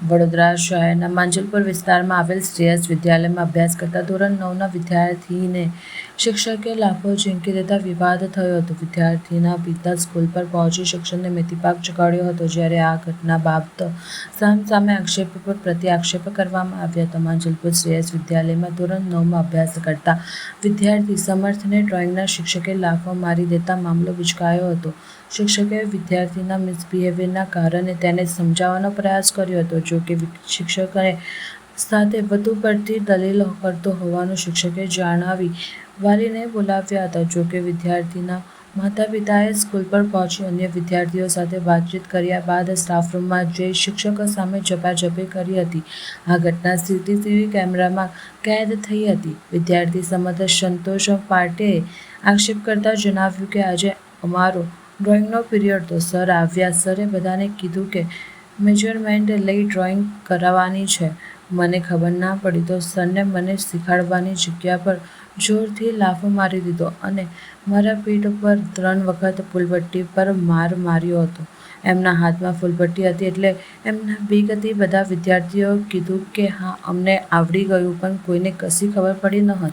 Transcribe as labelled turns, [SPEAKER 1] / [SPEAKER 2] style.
[SPEAKER 1] વડોદરા શહેરના માંજલપુર વિસ્તારમાં આવેલ શ્રેયસ વિદ્યાલયમાં અભ્યાસ કરતા ધોરણ નવના વિદ્યાર્થીને શિક્ષકે લાભો ઝીંકી દેતા વિવાદ થયો હતો. વિદ્યાર્થીના પિતા સ્કૂલ પર પહોંચી શિક્ષણને મેથીપાક ચગાડ્યો હતો. જ્યારે આ ઘટના બાબત સામસામે આક્ષેપ પર પ્રતિ આક્ષેપ કરવામાં આવ્યા. તમામ જલપુર શ્રેયસ વિદ્યાલયમાં ધોરણ નવમાં અભ્યાસ કરતા વિદ્યાર્થી સમર્થને ડ્રોઈંગના શિક્ષકે લાફો મારી દેતા મામલો વિચકાયો હતો. શિક્ષકે વિદ્યાર્થીના મિસબિહેવિયરના કારણે તેને સમજાવવાનો પ્રયાસ કર્યો હતો. જો કે શિક્ષકે સાથે વધુ પડતી દલીલો કરતો હોવાનું શિક્ષકે જણાવી. વાલીને બોલાવ્યા હતા. જોકે વિદ્યાર્થીના માતા પિતાએ સ્કૂલ પર પહોંચી અન્ય વિદ્યાર્થીઓ સાથે વાતચીત કર્યા બાદ સ્ટાફરૂમમાં જઈ શિક્ષકો સામે ઝપાઝપી કરી હતી. આ ઘટના સીસીટીવી કેમેરામાં કેદ થઈ હતી. વિદ્યાર્થી સમર્થક સંતોષ પાટેએ આક્ષેપ કરતા જણાવ્યું કે, આજે અમારો ડ્રોઈંગનો પિરિયડ તો સર આવ્યા સરે બધાને કીધું કે મેજરમેન્ટ લઈ ડ્રોઈંગ કરાવવાની છે. મને ખબર ના પડી તો સરને મને શીખવાડવાની જગ્યા પર જોરથી લાફો મારી દીધો અને મારા પીઠ પર ત્રણ વખત ફૂલપટ્ટી પર માર માર્યો હતો. એમના હાથમાં ફૂલપટ્ટી હતી એટલે એમના બીકથી બધા વિદ્યાર્થીઓએ કીધું કે, હા, અમને આવડી ગયું, પણ કોઈને કશી ખબર પડી ન હતી.